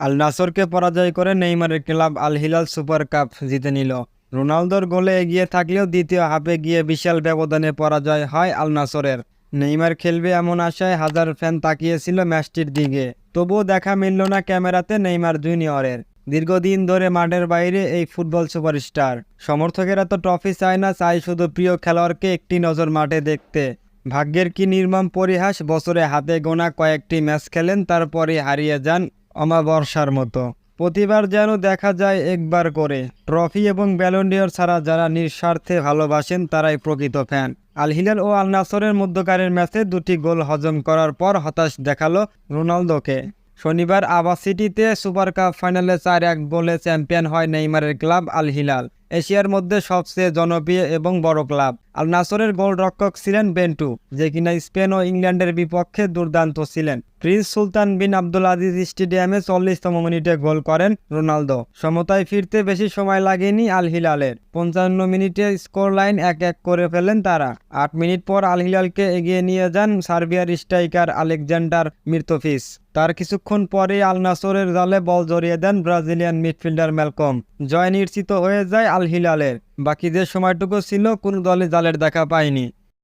আল নাসরকে পরাজয় করে নেইমারের club Al Hilal super cup জিতে নিল। রোনালদোর গোলে এগিয়ে থাকলেও দ্বিতীয় হাফে গিয়ে বিশাল ব্যবধানে পরাজয় হয় আল নাসরের। নেইমার খেলবে এমন আশায় হাজার ফ্যান তাকিয়েছিল ম্যাচটির দিকে। তবুও দেখা মিলল না ক্যামেরাতে নেইমার জুনিয়রের। দীর্ঘদিন ধরে মাঠের বাইরে এই ফুটবল সুপারস্টার। সমর্থকেরা তো ট্রফি চায় না, চায় শুধু প্রিয় খেলোয়াড়কে একটি নজর মাঠে দেখতে। ভাগ্যের কি নির্মম পরিহাস, বছরে হাতে গোনা কয়েকটি ম্যাচ খেলেন তারপরে হারিয়ে যান অমাবর্ষার মতো। প্রতিবার যেন দেখা যায় একবার করে। ট্রফি এবং ব্যালন্ডিয়র ছাড়া যারা নিঃস্বার্থে ভালোবাসেন, তারাই প্রকৃত ফ্যান। আল হিলাল ও আল নাসরের মধ্যকারের ম্যাচে দুটি গোল হজম করার পর হতাশ দেখাল রোনালদোকে। শনিবার আবা সিটিতে সুপার কাপ ফাইনালে চার এক গোলে চ্যাম্পিয়ন হয় নেইমারের ক্লাব আল হিলাল এশিয়ার মধ্যে সবচেয়ে জনপ্রিয় এবং বড় ক্লাব। আল নাসরের গোলরক্ষক ছিলেন বেন্টু, যে কিনা স্পেন ও ইংল্যান্ডের বিপক্ষে দুর্দান্ত ছিলেন। Prince Sultan bin Abdul Aziz স্টেডিয়ামে চল্লিশতম মিনিটে গোল করেন রোনালদো। সমতায় ফিরতে বেশি সময় লাগেনি আল হিলালের পঞ্চান্ন মিনিটে স্কোর লাইন এক এক করে ফেলেন তারা। আট মিনিট পর আল হিলালকে এগিয়ে নিয়ে যান সার্বিয়ার স্ট্রাইকার আলেকজান্ডার মির্তোফিস। তার কিছুক্ষণ পরে আল নাসরের জালে বল জড়িয়ে দেন ব্রাজিলিয়ান মিডফিল্ডার ম্যালকম। জয় নিশ্চিত হয়ে যায় আল হিলালের বাকি যে সময়টুকু ছিল কোনো দলে জালের দেখা পায়নি।